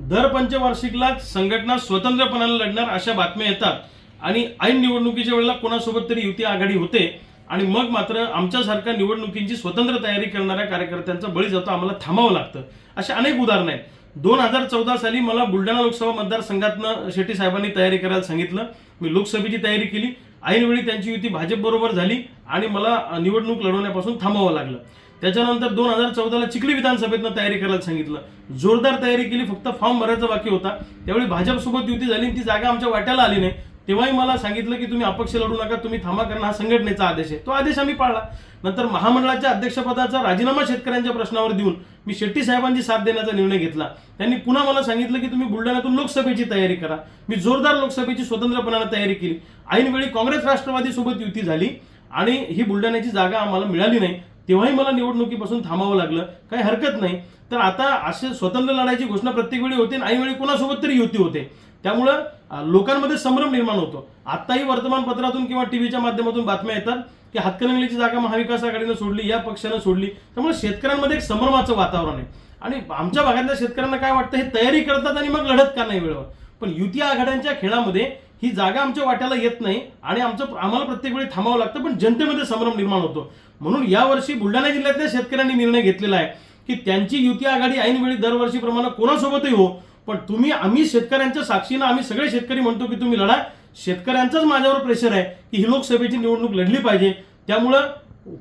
दर पंचवार्षिकला संघटना स्वतंत्रपणाने लढणार अशा बातम्या येतात. आणि ऐन निवडणुकीच्या वेळेला कोणासोबत तरी युती आघाडी होते. आणि मग मात्र आमच्यासारख्या निवडणुकींची स्वतंत्र तयारी करणाऱ्या कार्यकर्त्यांचा बळी जातो आम्हाला थांबावं लागतं. अशा अनेक उदाहरणं आहेत. दोन हजार चौदा साली मला बुलढाणा लोकसभा मतदारसंघातनं शेट्टी साहेबांनी तयारी करायला सांगितलं. मी लोकसभेची तयारी केली. ऐनवेळी त्यांची युती भाजपबरोबर झाली आणि मला निवडणूक लढवण्यापासून थांबावं लागलं. त्याच्यानंतर दोन हजार चौदाला चिखली विधानसभेतनं तयारी करायला सांगितलं. जोरदार तयारी केली फक्त फॉर्म भरायचा बाकी होता. त्यावेळी भाजपसोबत युती झाली आणि ती जागा आमच्या वाट्याला आली नाही. तेव्हाही मला सांगितलं की तुम्ही अपक्ष लढू नका तुम्ही थांबा कारण हा संघटनेचा आदेश आहे. तो आदेश आम्ही पाळला. नंतर महामंडळाच्या अध्यक्षपदाचा राजीनामा शेतकऱ्यांच्या प्रश्नावर देऊन मी शेट्टी साहेबांची साथ देण्याचा निर्णय घेतला. त्यांनी पुन्हा मला सांगितलं की तुम्ही बुलढाण्यातून लोकसभेची तयारी करा. मी जोरदार लोकसभेची स्वतंत्रपणाने तयारी केली. ऐनवेळी काँग्रेस राष्ट्रवादी सोबत युती झाली आणि ही बुलढाण्याची जागा आम्हाला मिळाली नाही. तेव्हाही मला निवडणुकीपासून थांबावं लागलं. काही हरकत नाही. तर आता असे स्वतंत्र लढायची घोषणा प्रत्येक वेळी होते आणि ऐनवेळी कोणासोबत तरी युती होते. त्यामुळं लोकांमध्ये संभ्रम निर्माण होतो. आताही वर्तमानपत्रातून किंवा टीव्हीच्या माध्यमातून बातम्या येतात की हातकणंगलीची जागा महाविकास आघाडीनं सोडली या पक्षानं सोडली. त्यामुळे शेतकऱ्यांमध्ये एक संभ्रमाचं वातावरण आहे. आणि आमच्या भागातल्या शेतकऱ्यांना काय वाटतं हे तयारी करतात आणि मग लढत का नाही वेळेवर? पण युती आघाड्यांच्या खेळामध्ये ही जागा आमच्या वाट्याला येत नाही आणि आमचं आम्हाला प्रत्येक वेळी थांबावं लागतं पण जनतेमध्ये संभ्रम निर्माण होतो. म्हणून यावर्षी बुलढाणा जिल्ह्यातल्या शेतकऱ्यांनी निर्णय घेतलेला आहे की त्यांची युती आघाडी ऐनवेळी दरवर्षीप्रमाणे कोणासोबतही हो पण तुम्ही आम्ही शेतकऱ्यांच्या साक्षीनं आम्ही सगळे शेतकरी म्हणतो की तुम्ही लढा. शेतकऱ्यांचाच माझ्यावर प्रेशर आहे की ही लोकसभेची निवडणूक लढली पाहिजे. त्यामुळं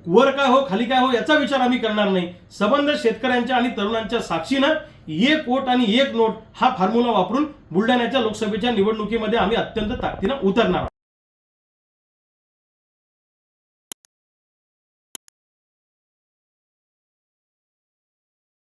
वर काय हो खाली काय हो याचा विचार आम्ही करणार नाही. संबंध शेतकऱ्यांच्या आणि तरुणांच्या साक्षीनं एक वोट आणि एक नोट हा फॉर्म्युला वापरून बुलढाण्याच्या लोकसभेच्या निवडणुकीमध्ये आम्ही अत्यंत ताकदीनं उतरणार